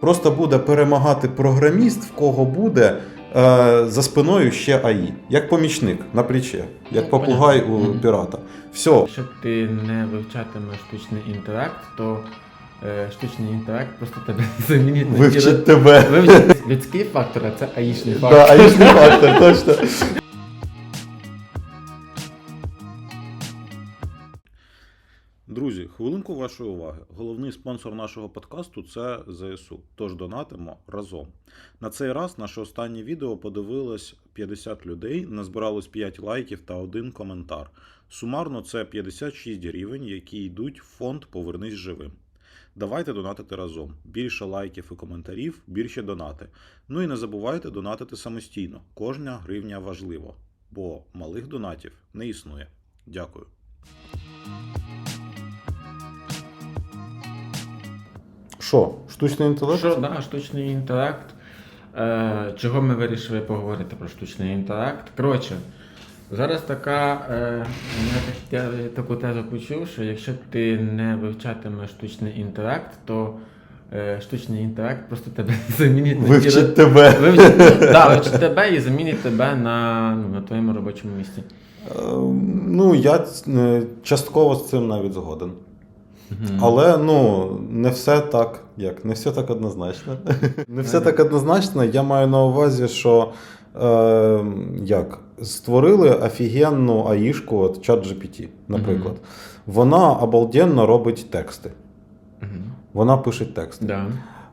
Просто буде перемагати програміст, в кого буде е, за спиною ще АІ, як помічник на плечі, як попугай у пірата. Все, Якщо ти не вивчатимеш штучний інтелект, то е, штучний інтелект просто тебе замінить на вивчить тебе. Вивчить людський фактор, а це аїшний Да, фактор. аїшний фактор, точно. Хвилинку вашої уваги. Головний спонсор нашого подкасту це ЗСУ. Тож донатимо разом. На цей раз наше останнє відео подивилось 50 людей, назбиралось 5 лайків та один коментар. Сумарно це 56 гривень, які йдуть в фонд Повернись живим. Давайте донатити разом. Більше лайків і коментарів, більше донати. Ну і не забувайте донатити самостійно. Кожна гривня важлива, бо малих донатів не існує. Дякую. Що, штучний інтелект? Що, да, штучний інтелект. Е, чого ми вирішили поговорити про штучний інтелект? Коротше, зараз така, е, я, таку тезу почув, що якщо ти не вивчатимеш штучний інтелект, то е, штучний інтелект просто тебе замінить на Вивчить тебе. Вивчить, да, вивчить тебе і замінить тебе на, ну, на твоєму робочому місці. Е, Ну, я е, частково з цим навіть згоден. Але ну, не все так, як, не все так однозначно. Не все так однозначно. Я маю на увазі, що е, як, створили офігенну аїшку, от ChatGPT, наприклад. Вона обалденно робить тексти. Вона пише тексти. Да.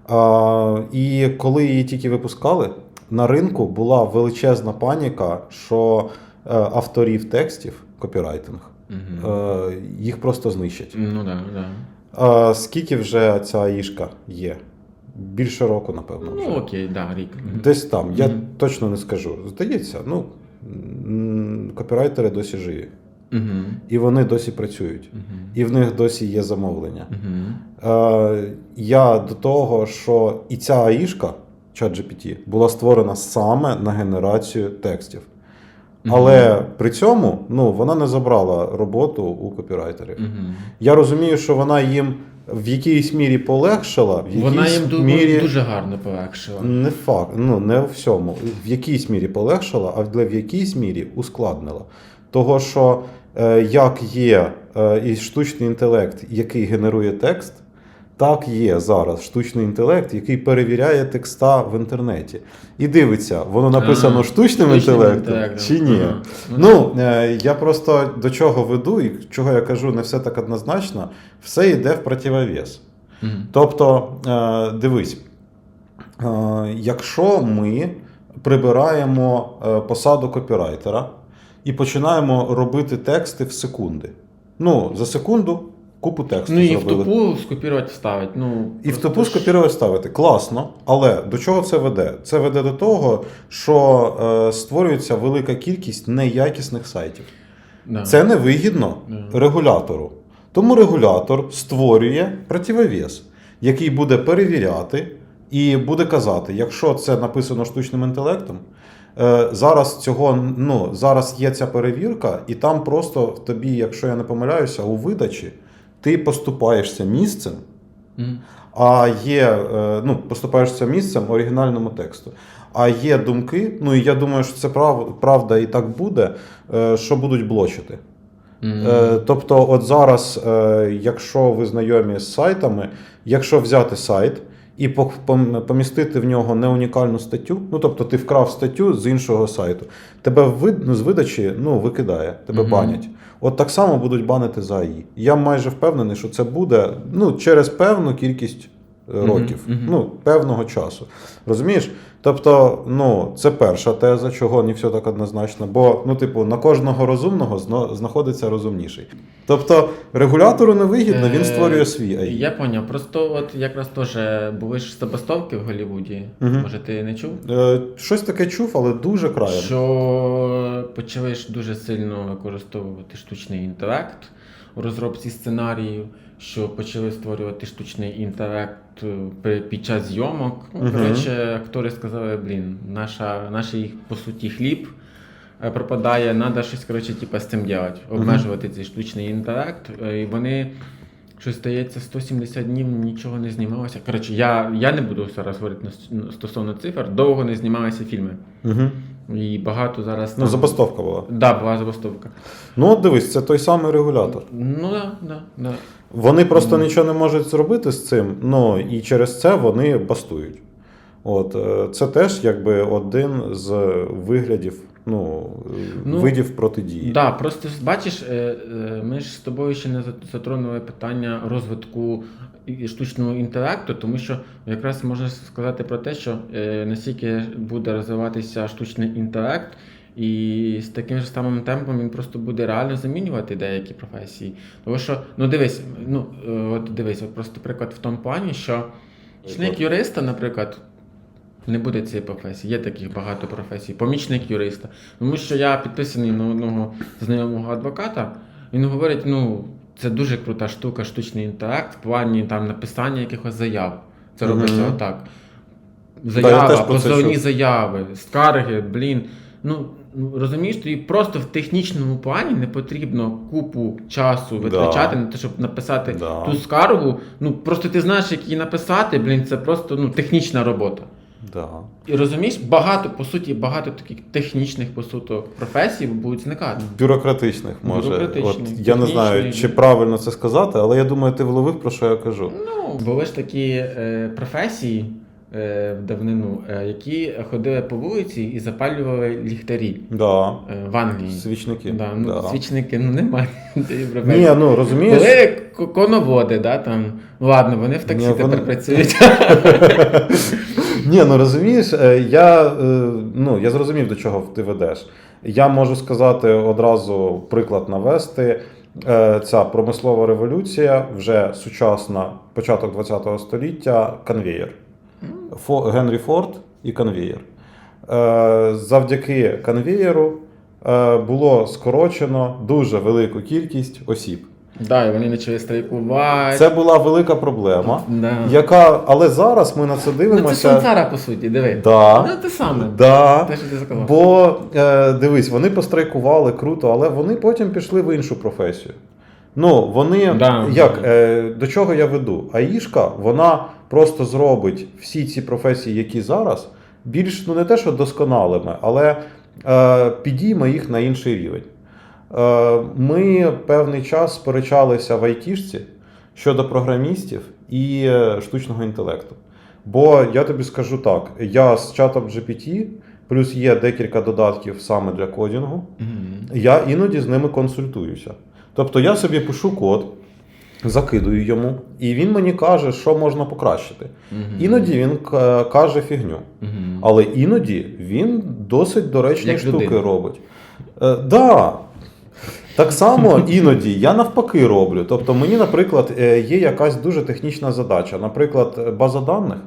А, і коли її тільки випускали, на ринку була величезна паніка, що е, авторів текстів, копірайтинг, Е, їх просто знищать. Ну да, да. А скільки вже ця ішка є? Більше року, напевно. Вже. Ну окей, да, рік. Десь там. Я Мгм. точно не скажу. Здається, ну копірайтери досі живі. Мгм. І вони досі працюють. Мгм. І в них досі є замовлення. Мгм. Е, я до того, що і ця аїшка, ChatGPT, була створена саме на генерацію текстів. Але при цьому ну, вона не забрала роботу у копірайтерів. Мгм. Я розумію, що вона їм в якійсь мірі полегшила, в якійсь Вона їм мірі дуже гарно полегшила. не факт, ну не у всьому. В якійсь мірі полегшила, але в якійсь мірі ускладнила. Того, що е, як є е, і штучний інтелект, який генерує текст, так є зараз штучний інтелект, який перевіряє текста в інтернеті. І дивиться, воно написано А, штучним інтелектом інтелектом. чи ні. Ага. Ну, е, я просто до чого веду, і чого я кажу, не все так однозначно, все йде в противовес. Мгм. Тобто, е, дивись, е, якщо ми прибираємо посаду копірайтера і починаємо робити тексти в секунди. Ну, за секунду купу тексту Ну і в зробили. тупу скопірувати вставить. Ну, І в просто тупу ж- скопірувати ставити. Класно. Але до чого це веде? Це веде до того, що е, створюється велика кількість неякісних сайтів. Да. Це невигідно Да. регулятору. Тому регулятор створює противовес, який буде перевіряти і буде казати, якщо це написано штучним інтелектом, е, зараз цього ну, зараз є ця перевірка, і там просто в тобі, якщо я не помиляюся, у видачі ти поступаєшся місцем, Мгм. а є, е, ну, поступаєшся місцем оригінальному тексту. А є думки, ну і я думаю, що це прав, правда і так буде, е, що будуть блочити. Е, Тобто, от зараз, якщо ви знайомі з сайтами, якщо взяти сайт і помістити в нього не унікальну статтю, ну тобто ти вкрав статтю з іншого сайту, тебе з видачі ну, викидає, тебе Мгм. банять. От так само будуть банити за її. Я майже впевнений, що це буде ну, через певну кількість е, років, мгм. ну, певного часу. Розумієш? Тобто, ну, це перша теза, чого не все так однозначно. Бо, ну, типу, на кожного розумного знаходиться розумніший. Тобто, регулятору не вигідно, він Е, створює свій AI. Я поняв. Просто от якраз теж були ж забастовки в Голлівуді. Мгм. Може, ти не чув? Е, щось таке чув, але дуже краєм. Що почали ж дуже сильно використовувати штучний інтелект у розробці сценаріїв, що почали створювати штучний інтелект е, під час зйомок. Ну. Коротше, актори сказали, блін, наша, наш їх по суті хліб. е, Пропадає, треба щось коротше, типу, з цим робити, обмежувати цей штучний інтелект. Е, І вони що здається, 170 днів нічого не знімалося. Коротше, я, я не буду зараз говорити стосовно цифр, довго не знімалися фільми. Угу. І багато зараз. Ну, забастовка була. Да, була забастовка. Ну, от дивись, це той самий регулятор. Ну да, да, да. Вони просто нічого не можуть зробити з цим, ну і через це вони бастують. От е, це теж якби один з виглядів, ну, Ну, видів протидії. Да, просто бачиш, е, е, ми ж з тобою ще не затронули питання розвитку штучного інтелекту, тому що якраз можна сказати про те, що е, наскільки буде розвиватися штучний інтелект, і з таким ж самим темпом він просто буде реально замінювати деякі професії. Тому що, ну дивись, ну от дивись, от просто приклад в тому плані, що помічник юриста, наприклад. Не буде цієї професії, є таких багато професій. Помічник юриста. Тому що я підписаний на одного знайомого адвоката. Він говорить: ну, це дуже крута штука, штучний інтелект в плані там написання якихось заяв. Це Мгм. робиться отак. Заява, позовні заяви, скарги, блін. Ну, ну, розумієш, тобі просто в технічному плані не потрібно купу часу витрачати на те, щоб написати Да. ту скаргу. Ну просто ти знаєш, як її написати, блін, це просто ну, технічна робота. Да. І розумієш, багато, по суті, багато таких технічних по суті, професій будуть зникати. Бюрократичних може. Бюрократичних, От, я не знаю, чи правильно це сказати, але я думаю, ти вловив, про що я кажу. Ну, були ж такі е, професії е, в давнину, е, які ходили по вулиці і запалювали ліхтарі Да. е, в Англії. Свічники. Да, ну, Да. Свічники ну, немає. Ні, ну розумієш. Були коноводи, да, там. Ладно, вони в таксі Ні, тепер вони- працюють. Ні, ну розумієш, е, я, е, ну, я зрозумів, до чого ти ведеш. Я можу сказати одразу приклад навести. Е, Ця промислова революція, вже сучасна, початок ХХ століття, конвеєр. Фо, Генрі Форд і конвеєр. Завдяки конвеєру було скорочено дуже велику кількість осіб. Да, і вони почали страйкувати. Це була велика проблема, Да. яка, але зараз ми на це Ну, це дивимося. сансара, по суті, диви. Да. Ну, те саме. Да. Те, що ти сказав. Бо е, дивись, вони пострайкували круто, але вони потім пішли в іншу професію. Ну, вони Да. як е, до чого я веду? Аїшка, вона просто зробить всі ці професії, які зараз, більш ну не те, що досконалими, але е, підійме їх на інший рівень. Е, ми певний час сперечалися в айтішці щодо програмістів і е, штучного інтелекту. Бо я тобі скажу так: я з чатом GPT, плюс є декілька додатків саме для кодінгу, я іноді з ними консультуюся. Тобто я собі пишу код, закидую йому, і він мені каже, що можна покращити. Мгм. Іноді він каже фігню. Мгм. Але іноді він досить доречні Як штуки людина. робить. Е, да. Так само іноді я навпаки роблю. Тобто, мені, наприклад, е, є якась дуже технічна задача. Наприклад, е, база даних.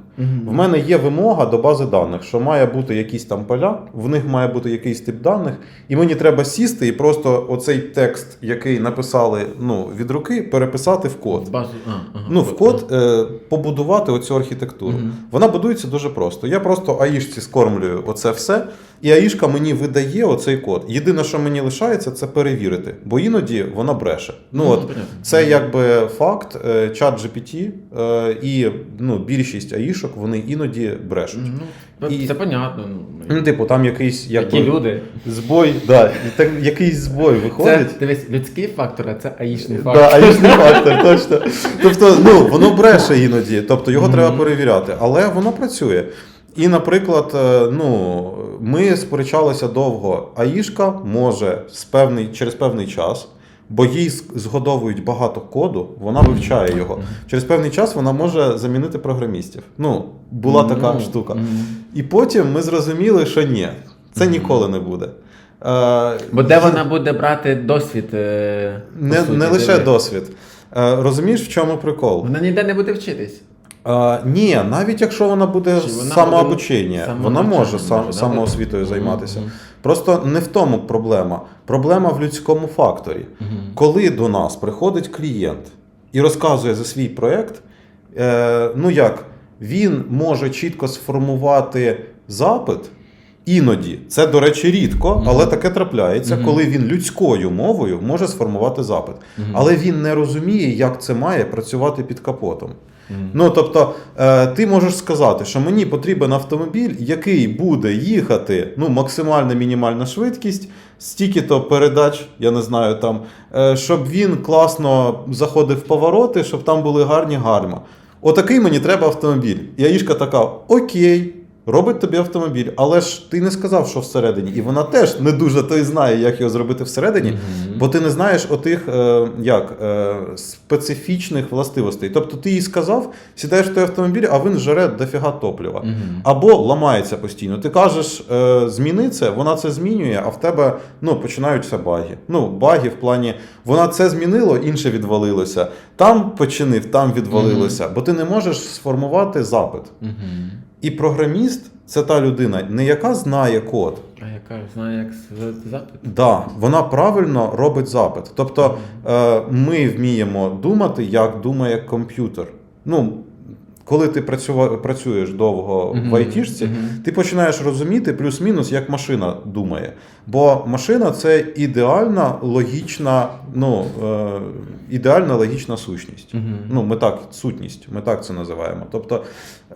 В мене є вимога до бази даних, що має бути якісь там поля, в них має бути якийсь тип даних, і мені треба сісти і просто оцей текст, який написали ну, від руки, переписати в код. Базу. А, ага. Ну, в код е, побудувати оцю архітектуру. Вона будується дуже просто. Я просто аїшці скормлюю оце все, і аїшка мені видає оцей код. Єдине, що мені лишається, це перевірити, бо іноді вона бреше. Ну, Ну, от, понятно. це якби факт, е, чат GPT е, і ну, більшість аїшок вони іноді брешуть. Ну, І- Це понятно. Ну, Ну, типу, там якийсь якби, Які люди. збой, да, так, якийсь збой Це виходить. дивись, людський фактор, а це аїшний Да, фактор. аїшний фактор, точно. Тобто, ну, воно бреше іноді, тобто його Мгм. треба перевіряти, але воно працює. І, наприклад, е, ну, ми сперечалися довго. Аїшка може з певний, через певний час, бо їй згодовують багато коду, вона вивчає його. Через певний час вона може замінити програмістів. Ну, була така штука. І потім ми зрозуміли, що ні, це ніколи не буде. Е, Бо де вона буде брати досвід? е, не, суті, не лише досвід. Розумієш, в чому прикол? Вона ніде не буде вчитись. А, ні, навіть якщо вона буде Чи вона самообучення, буде вона може сам, може, да, самоосвітою бути? займатися. Мгм. Просто не в тому проблема. Проблема в людському факторі. Мгм. Коли до нас приходить клієнт і розказує за свій проєкт, е, ну як, він може чітко сформувати запит, Іноді це, до речі, рідко, але таке трапляється, коли він людською мовою може сформувати запит. Але він не розуміє, як це має працювати під капотом. Ну тобто, е, ти можеш сказати, що мені потрібен автомобіль, який буде їхати ну, максимальна мінімальна швидкість, стільки-то передач, я не знаю, там, е, щоб він класно заходив в повороти, щоб там були гарні гарма. Отакий мені треба автомобіль. І Аїшка така: Окей. Робить тобі автомобіль, але ж ти не сказав, що всередині, і вона теж не дуже то й знає, як його зробити всередині. Мгм. Бо ти не знаєш отих е, як, е, специфічних властивостей. Тобто ти їй сказав, сідаєш в той автомобіль, а він жере дофіга топлива. Мгм. Або ламається постійно. Ти кажеш, е, зміни це, вона це змінює, а в тебе ну, починаються баги. Ну, баги в плані, вона це змінило, інше відвалилося. Там починив, там відвалилося. Бо ти не можеш сформувати запит. Мгм. І програміст це та людина, не яка знає код. А яка знає, як звести запит? Да, вона правильно робить запит. Тобто е, ми вміємо думати, як думає комп'ютер. Ну, коли ти працюєш довго в айтішці, ти починаєш розуміти плюс-мінус, як машина думає. Бо машина це ідеальна логічна, ну, е, ідеальна логічна сущність. Мгм. Ну, ми так, сутність, ми так це називаємо. Тобто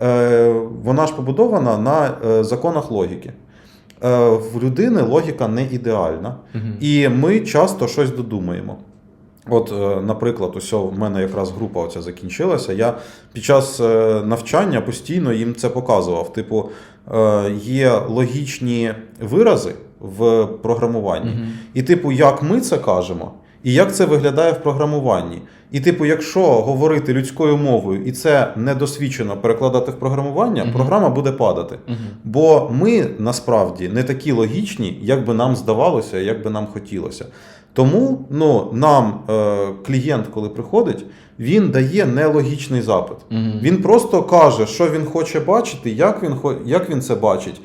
е, вона ж побудована на е, законах логіки. Е, в людини логіка не ідеальна, Мгм. і ми часто щось додумаємо. От, е, наприклад, ось в мене якраз група оця закінчилася. Я під час е, навчання постійно їм це показував. Типу, е, є логічні вирази в програмуванні. Мгм. І, типу, як ми це кажемо, і як це виглядає в програмуванні. І, типу, якщо говорити людською мовою і це недосвідчено перекладати в програмування, Мгм. програма буде падати. Мгм. Бо ми насправді не такі логічні, як би нам здавалося, як би нам хотілося. Тому ну, нам е, клієнт, коли приходить, він дає нелогічний запит. Мгм. Він просто каже, що він хоче бачити, як він, як він це бачить,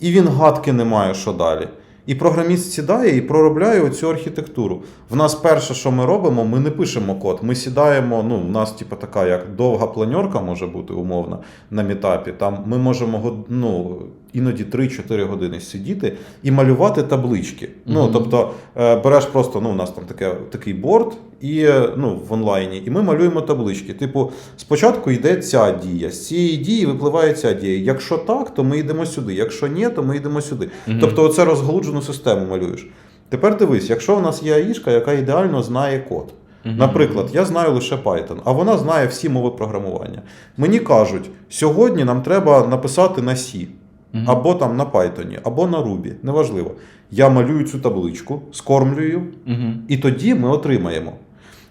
і він гадки не має, що далі. І програміст сідає і проробляє оцю архітектуру. В нас перше, що ми робимо, ми не пишемо код. Ми сідаємо. Ну, у нас, типу, така як довга планьорка може бути умовна на мітапі. Там ми можемо ну, іноді 3-4 години сидіти і малювати таблички. Ну, тобто е, береш просто, ну, у нас там таке, такий борт і, е, ну, в онлайні, і ми малюємо таблички. Типу, спочатку йде ця дія, з цієї дії випливає ця дія. Якщо так, то ми йдемо сюди. Якщо ні, то ми йдемо сюди. Мгм. Тобто, оце розгалуджену систему малюєш. Тепер дивись, якщо в нас є аїшка, яка ідеально знає код. Наприклад, я знаю лише Python, а вона знає всі мови програмування. Мені кажуть, сьогодні нам треба написати на C, Мгм. або там на Python, або на Ruby, неважливо. Я малюю цю табличку, скормлюю, Мгм. і тоді ми отримаємо.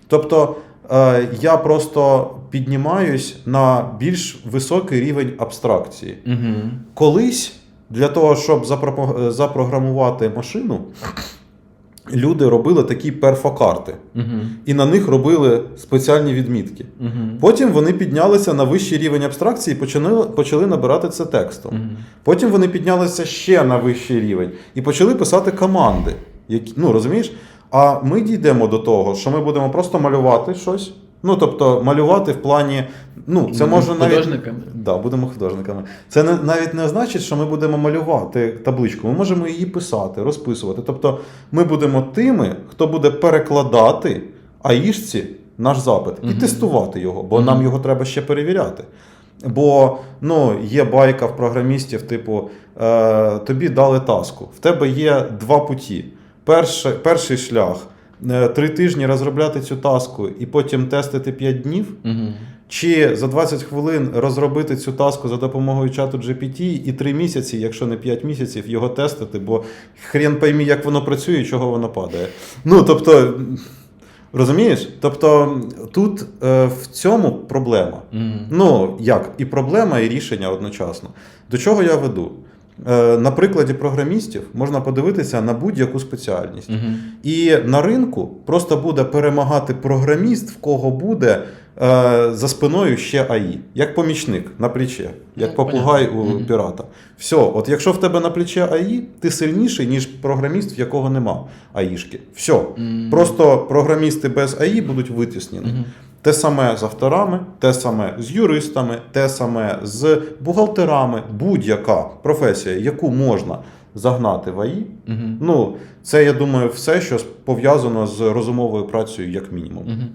Тобто е, я просто піднімаюсь на більш високий рівень абстракції. Мгм. Колись для того, щоб запрограмувати машину, люди робили такі перфокарти, Мгм. і на них робили спеціальні відмітки. Мгм. Потім вони піднялися на вищий рівень абстракції і почали, почали набирати це текстом. Мгм. Потім вони піднялися ще на вищий рівень і почали писати команди. Які, ну розумієш? А ми дійдемо до того, що ми будемо просто малювати щось. Ну, тобто, малювати в плані. Ну, це Будемо може навіть. художниками? Да, будемо художниками. Це не, навіть не значить, що ми будемо малювати табличку. Ми можемо її писати, розписувати. Тобто, ми будемо тими, хто буде перекладати аїшці наш запит і Мгм. тестувати його, бо Мгм. нам його треба ще перевіряти. Бо ну, є байка в програмістів, типу, е, тобі дали таску. В тебе є два путі. Перший, перший шлях три тижні розробляти цю таску і потім тестити 5 днів. Мгм. Чи за 20 хвилин розробити цю таску за допомогою чату GPT і 3 місяці, якщо не 5 місяців, його тестити, бо хрен поймі, як воно працює і чого воно падає. Ну, тобто, розумієш? Тобто тут е, в цьому проблема. Мгм. Ну, як? І проблема, і рішення одночасно. До чого я веду? Е, на прикладі програмістів можна подивитися на будь-яку спеціальність. Мгм. І на ринку просто буде перемагати програміст, в кого буде е, за спиною ще АІ, як помічник на плече, як попугай у пірата. Все, от якщо в тебе на плече АІ, ти сильніший, ніж програміст, в якого нема АІшки. Все. Просто програмісти без АІ будуть витіснені. Те саме з авторами, те саме з юристами, те саме з бухгалтерами, будь-яка професія, яку можна загнати в АІ. Мгм. Ну, це я думаю, все, що пов'язано з розумовою працею, як мінімум. Мгм.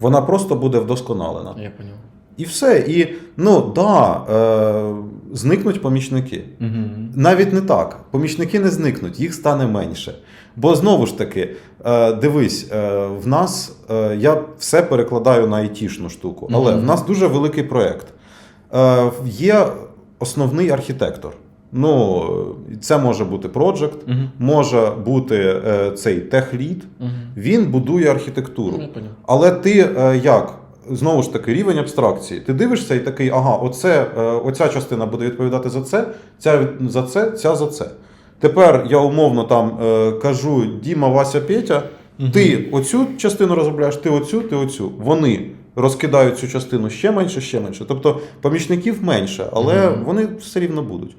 Вона просто буде вдосконалена. Я поняв. І все. І ну да, е, зникнуть помічники. Мгм. Навіть не так. Помічники не зникнуть, їх стане менше. Бо знову ж таки, е, дивись, е, в нас е, я все перекладаю на айтішну штуку, але Мгм. в нас дуже великий проєкт. Є основний архітектор. Ну, це може бути проджект, Мгм. може бути е, цей техлід. Мгм. Він будує архітектуру. Поняв. Але ти е, як? Знову ж таки, рівень абстракції. Ти дивишся і такий, ага, оце, е, оця частина буде відповідати за це, ця за це, ця за це. Тепер я умовно там е, кажу Діма, Вася, Петя, ти оцю частину розробляєш, ти оцю, ти оцю. Вони розкидають цю частину ще менше, ще менше. Тобто помічників менше, але Мгм. вони все рівно будуть.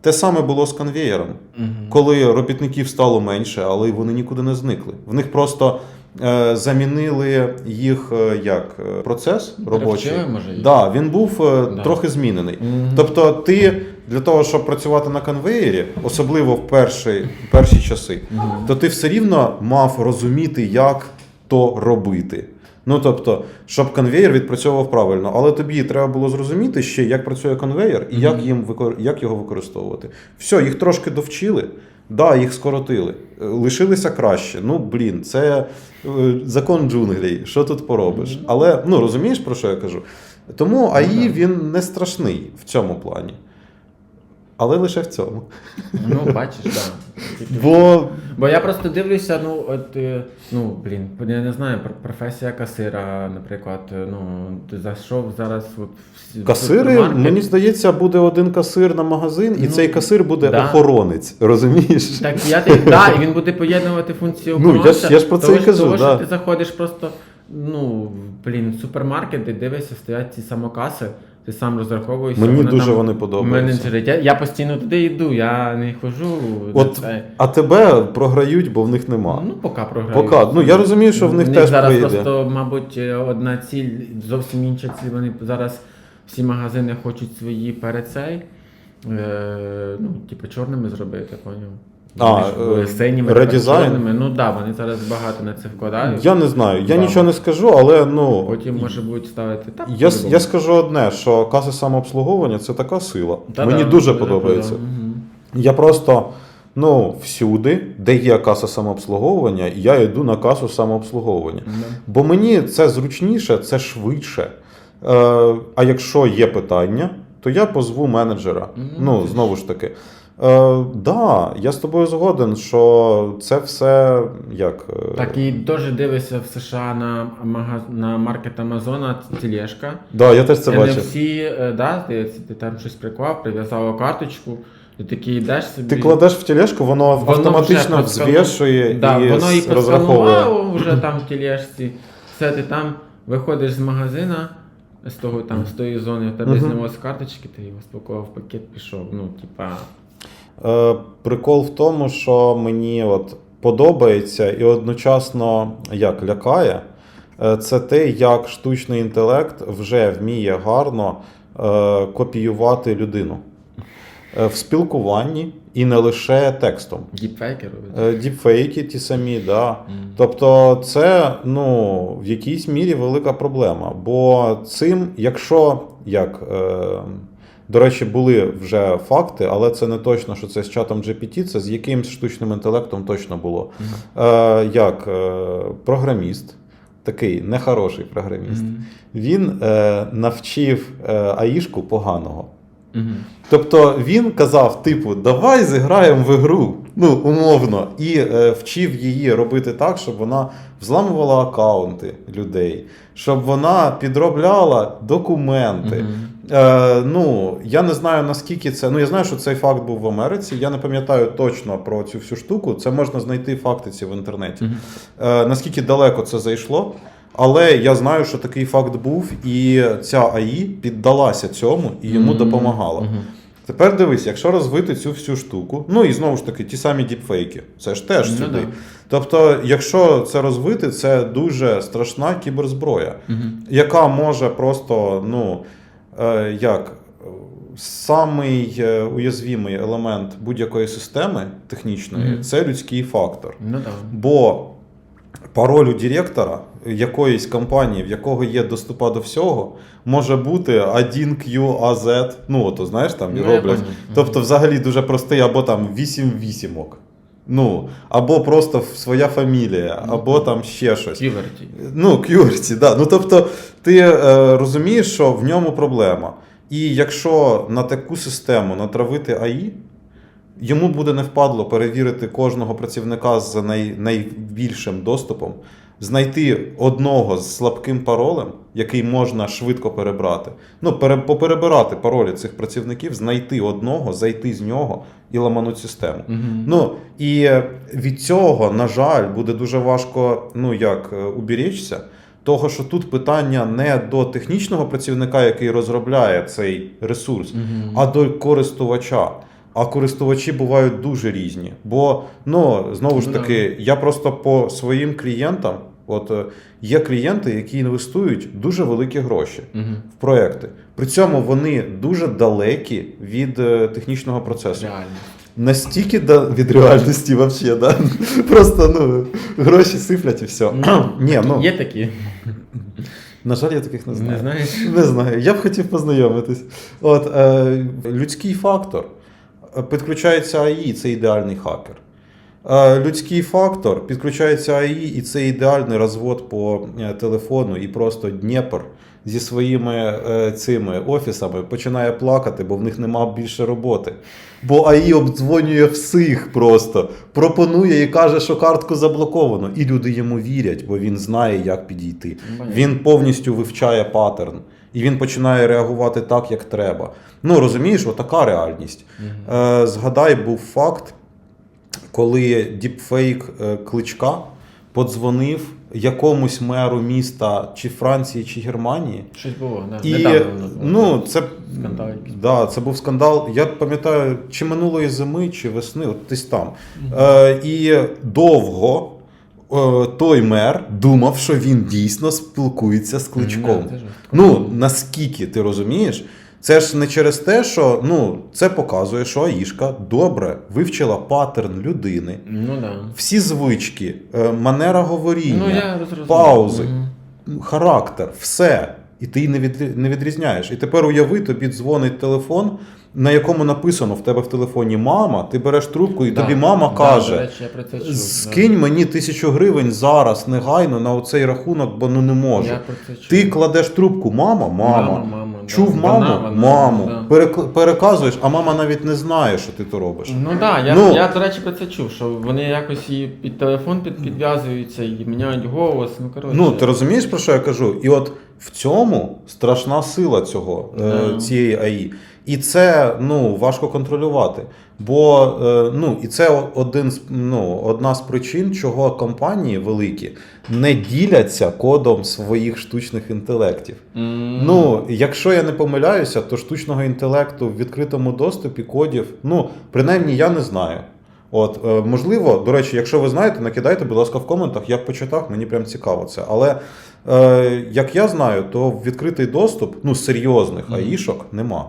Те саме було з конвеєром Мгм. коли робітників стало менше, але вони нікуди не зникли. В них просто е, замінили їх е, як е, процес робочий. Може. Да, він був е, Да. трохи змінений. Мгм. Тобто, ти для того, щоб працювати на конвеєрі, особливо в перші, перші часи, то ти все рівно мав розуміти, як то робити. Ну тобто, щоб конвеєр відпрацьовував правильно, але тобі треба було зрозуміти ще, як працює конвеєр і як, їм викор... як його використовувати. Все, їх трошки довчили, да, їх скоротили, лишилися краще. Ну блін, це е, закон джунглей. Що тут поробиш? Але ну розумієш про що я кажу? Тому АІ він не страшний в цьому плані. Але лише в цьому. Ну, бачиш, так. Бо Бо я просто дивлюся, ну от е, ну блін, я не знаю, пр- професія касира, наприклад, е, ну ти зайшов зараз от в Касири, мені здається, буде один касир на магазин, і Ну, цей касир буде да. охоронець. Розумієш? Так я ти, да, і він буде поєднувати функцію Ну, я ж- я ж про це того, і кажу, Того, да. що ти заходиш просто, ну, блін, в супермаркет, де дивишся, стоять ці самокаси, ти сам розраховуєшся. Мені вони дуже там вони подобаються. Менеджери. Я, я постійно туди йду, я не хожу. От, це. а тебе програють, бо в них нема. Ну, поки програють. Поки. Ну я розумію, що в них У теж зараз прийде. просто, мабуть, одна ціль, зовсім інша ціль. Вони зараз всі магазини хочуть свої перед цей. Е, ну, типу, чорними зробити, поняв? А, е, синіми, редизайн? чорними. Ну так, да, вони зараз багато на це вкладають. Я не знаю, я Да. нічого не скажу, але ну. Потім може будуть ставити. Та, Я, я скажу одне, що каси самообслуговування це така сила. Мені дуже подобається. Я просто ну, всюди, де є каса самообслуговування, я йду на касу самообслуговування. Бо мені це зручніше, це швидше. Е, а якщо є питання, то я позву менеджера. Ну, Ну, ж. знову ж таки. Е, да, я з тобою згоден, що це все як. е, Так і теж дивишся в США на, магаз... на маркет Амазона тележка. да, я теж це бачив. NFC, е, да, здається, ти там щось приклав, прив'язав карточку, ти такий йдеш собі. Ти кладеш в тележку, воно, Воно автоматично вже взвішує да, і, воно і с- розраховує. вже там в тележці. Все, ти там виходиш з магазина, з того там з тої зони, в тебе Мгм. знялось карточки, ти його спакував пакет, пішов. Ну, типа. Е, прикол в тому, що мені от подобається і одночасно як лякає, е, це те, як штучний інтелект вже вміє гарно е, копіювати людину Е, в спілкуванні і не лише текстом. Діпфейки робить. Е, Діпфейки ті самі, да. Мгм. Тобто, це ну, в якійсь мірі велика проблема. Бо цим, якщо як. Е, до речі, були вже факти, але це не точно, що це з чатом GPT, це з якимсь штучним інтелектом точно було. Мгм. Е, як е, програміст, такий нехороший програміст, Мгм. він е, навчив е, Аїшку поганого. Мгм. Тобто він казав, типу, давай зіграємо в ігру, ну, умовно, і е, вчив її робити так, щоб вона взламувала акаунти людей, щоб вона підробляла документи. Мгм. Е, ну, я не знаю наскільки це. Ну, я знаю, що цей факт був в Америці. Я не пам'ятаю точно про цю всю штуку. Це можна знайти факти ці в інтернеті. Е, наскільки далеко це зайшло. Але я знаю, що такий факт був, і ця АІ піддалася цьому і йому допомагала. Тепер дивись, якщо розвити цю всю штуку, ну і знову ж таки, ті самі діпфейки, це ж теж Ну сюди. да. Тобто, якщо це розвити, це дуже страшна кіберзброя, яка може просто, ну як е, самий е, уязвимий елемент будь-якої системи технічної Мгм. це людський фактор. Ну так. Бо пароль у директора якоїсь компанії, в якого є доступа до всього, може бути 1QAZ, ну ото знаєш там і Ну, роблять. Тобто, взагалі дуже простий, або там 8 вісімок. Ну, або просто своя фамілія, або там ще щось. Ківерті. Ну, QWERTY, да. Ну тобто, ти е, розумієш, що в ньому проблема. І якщо на таку систему натравити АІ, йому буде не впадло перевірити кожного працівника з най, найбільшим доступом, знайти одного з слабким паролем, який можна швидко перебрати. Ну, пере, поперебирати паролі цих працівників, знайти одного, зайти з нього і ламануть систему. Мгм. Ну і е, від цього, на жаль, буде дуже важко ну як е, уберечься. Того, що тут питання не до технічного працівника, який розробляє цей ресурс, Мгм. а до користувача. А користувачі бувають дуже різні. Бо ну знову ж Ну, таки, я просто по своїм клієнтам, от е, є клієнти, які інвестують дуже великі гроші в проекти. При цьому вони дуже далекі від е, технічного процесу. Реально. Настільки да, від реальності вообще, да? Просто ну, гроші сиплять і все. Ні, ну, Є такі. на жаль, я таких не знаю. Не знаєш? Не знаю. Я б хотів познайомитись. От, е, людський фактор. Підключається АІ, це ідеальний хакер. Людський фактор, підключається АІ, і це ідеальний розвод по е, телефону, і просто Дніпр зі своїми е, цими офісами починає плакати, бо в них нема більше роботи. Бо АІ обдзвонює всіх просто, пропонує і каже, що картку заблоковано. І люди йому вірять, бо він знає, як підійти. Він повністю вивчає паттерн. І він починає реагувати так, як треба. Ну розумієш, отака реальність. Мгм. Е, згадай, був факт, коли діпфейк е, кличка подзвонив якомусь меру міста чи Франції, чи Германії. Щось було, да. І Недавно було. ну, це, Скандал да, це був скандал. Я пам'ятаю, чи минулої зими, чи весни, от десь там. Е, і довго той мер думав, що він дійсно спілкується з кличком. Ну, наскільки ти розумієш? Це ж не через те, що ну, це показує, що Аїшка добре вивчила паттерн людини, Ну да. всі звички, е, манера говоріння, Ну я паузи. Мгм. характер, все. І ти не, від, не відрізняєш. І тепер уяви, тобі дзвонить телефон, на якому написано в тебе в телефоні мама, ти береш трубку, і Да. тобі мама Да, каже: речі, я про це да. скинь мені тисячу гривень зараз, негайно на оцей рахунок, бо ну не можу. Я чув. Ти кладеш трубку, мама, мама. Мама, мама. Чув маму, вона, маму. да. перек- переказуєш, а мама навіть не знає, що ти то робиш. Ну так, да, я, Ну. я, до речі, про це чув, що вони якось і під телефон під, підв'язуються і міняють голос. Ну, коротше. Ну, ти розумієш, про що я кажу? І от в цьому страшна сила цього, е, Да. цієї АІ. І це ну, важко контролювати. Бо е, ну, і це один ну, одна з причин, чого компанії великі не діляться кодом своїх штучних інтелектів. М, Ну, якщо я не помиляюся, то штучного інтелекту в відкритому доступі кодів, ну, принаймні, я не знаю. От, е, можливо, до речі, якщо ви знаєте, накидайте, будь ласка, в коментах, я почитав, мені прям цікаво це. Але е, як я знаю, то в відкритий доступ ну, серйозних Мгм. аїшок нема.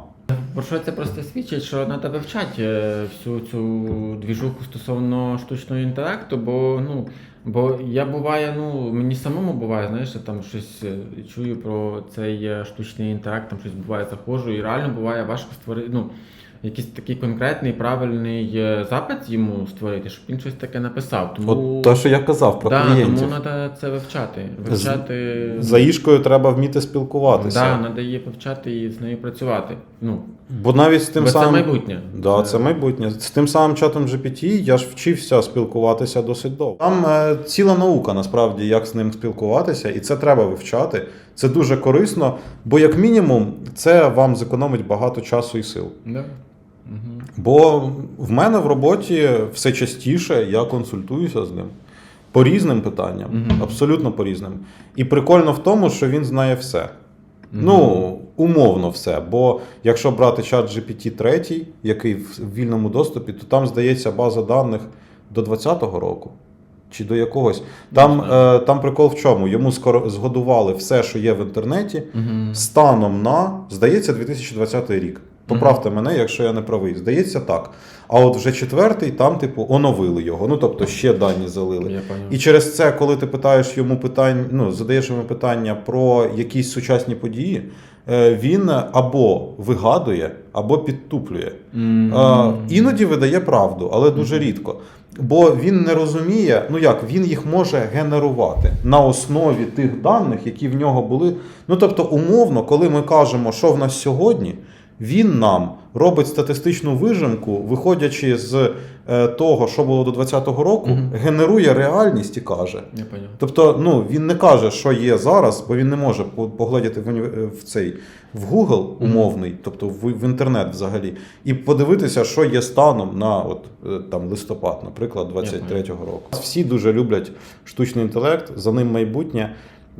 Про що це просто свідчить, що треба вивчати е, всю цю двіжуху стосовно штучного інтелекту, бо ну. Бо я буває, ну мені самому буває, знаєш, я там щось е, чую про цей е, штучний інтелект, там щось буває, заходжу, і реально буває важко створити. Ну, якийсь такий конкретний правильний е, запит йому створити, щоб він щось таке написав. Тому От те, що я казав про да, клієнтів. тому треба це вивчати. Вивчати З аїшкою треба вміти спілкуватися. Да, треба її вивчати і з нею працювати. Ну, Бо навіть з тим бо це майбутнє. Да, це майбутнє. З тим самим чатом GPT я ж вчився спілкуватися досить довго. Там е, ціла наука, насправді, як з ним спілкуватися, і це треба вивчати. Це дуже корисно, бо, як мінімум, це вам зекономить багато часу і сил. Да. Угу. Бо в мене в роботі все частіше я консультуюся з ним. По різним питанням, Мгм. абсолютно по різним. І прикольно в тому, що він знає все. Мгм. Ну, умовно все. Бо якщо брати чат GPT 3, який в вільному доступі, то там здається база даних до 2020 року. Чи до якогось. Там, е, там прикол в чому? Йому скоро згодували все, що є в інтернеті, Мгм. станом на, здається, 2020 рік. Поправте мене, якщо я не правий. Здається, так. А от вже четвертий, там, типу, оновили його. Ну, тобто, ще дані залили. Я. І через це, коли ти питаєш йому питань, ну задаєш йому питання про якісь сучасні події, е, він або вигадує, або підтуплює. Мгм. Е, Іноді видає правду, але дуже рідко. Бо він не розуміє, ну як він їх може генерувати на основі тих даних, які в нього були. Ну тобто, умовно, коли ми кажемо, що в нас сьогодні, він нам робить статистичну вижимку, виходячи з е, того, що було до 2020 року, Мгм. генерує реальність і каже. Я. Тобто, ну він не каже, що є зараз, бо він не може по- поглядіти в, в цей в Google умовний, тобто в, в інтернет взагалі, і подивитися, що є станом на от е, там листопад, наприклад, 23-го року. Всі дуже люблять штучний інтелект, за ним майбутнє.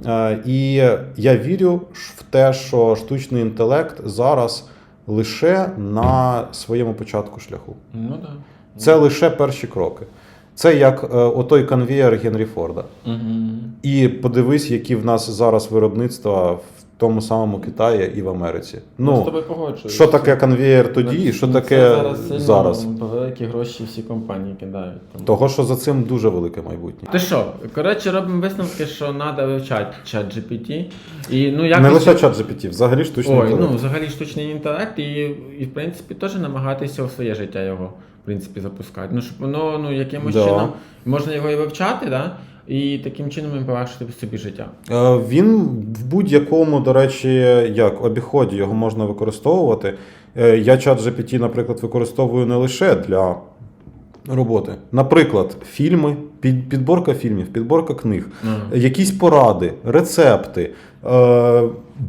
Е, І я вірю в те, що штучний інтелект зараз лише на своєму початку шляху. Ну. Да. Це лише перші кроки. Це як е, отой конвієр Генрі Форда. Угу. І подивись, які в нас зараз виробництва в тому самому Китаї і в Америці. Ну, що таке конвієр тоді, і що Ну, таке зараз. зараз. Великі гроші всі компанії кидають. Тому. Того, що за цим дуже велике майбутнє. Ти що? Коротше, робимо висновки, що треба вивчати чат GPT. І, ну, як Не лише чат GPT, взагалі штучний Ой, інтелект. ну взагалі штучний інтелект, і, і в принципі теж намагатися у своє життя його в принципі запускати. Ну, щоб воно ну, якимось Да. чином можна його і вивчати, да? І таким чином і полегшити собі життя. Е, Він в будь-якому, до речі, як обіході його можна використовувати. Е, Я чат GPT, наприклад, використовую не лише для роботи. Наприклад, фільми, підборка фільмів, підборка книг, Ага. якісь поради, рецепти, е,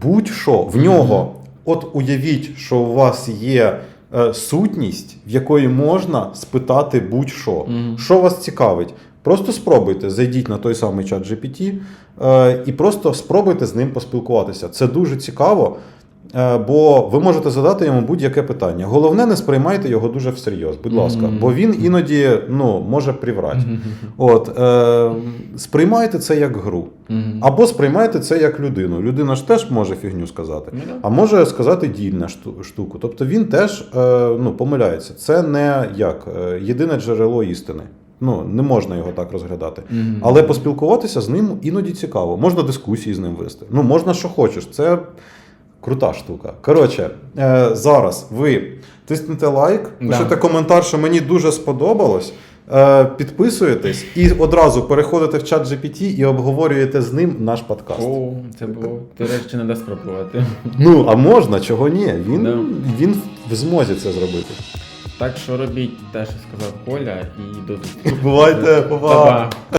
будь-що в нього. От уявіть, що у вас є сутність, в якої можна спитати будь-що. Мгм. Що вас цікавить? Просто спробуйте, зайдіть на той самий чат GPT е, і просто спробуйте з ним поспілкуватися. Це дуже цікаво, е, бо ви можете задати йому будь-яке питання. Головне, не сприймайте його дуже всерйоз, будь ласка, Мгм. бо він іноді ну, може приврати. От, е, сприймайте це як гру. Мгм. Або сприймайте це як людину. Людина ж теж може фігню сказати. Ну, да. А може сказати дільна штуку. Тобто він теж е, ну, помиляється. Це не як е, єдине джерело істини. Ну, не можна його так розглядати. Мгм. Але поспілкуватися з ним іноді цікаво. Можна дискусії з ним вести. Ну, можна що хочеш. Це крута штука. Коротше, е, зараз ви тиснете лайк, Да. пишете коментар, що мені дуже сподобалось. е, Підписуєтесь і одразу переходите в чат GPT і обговорюєте з ним наш подкаст. О, це було. Ти речі треба спробувати. Ну, а можна, чого ні? Він, Да. він в змозі це зробити. Так що робіть те, що сказав Коля, і до зустрічі. Бувайте, па-па. Па-па.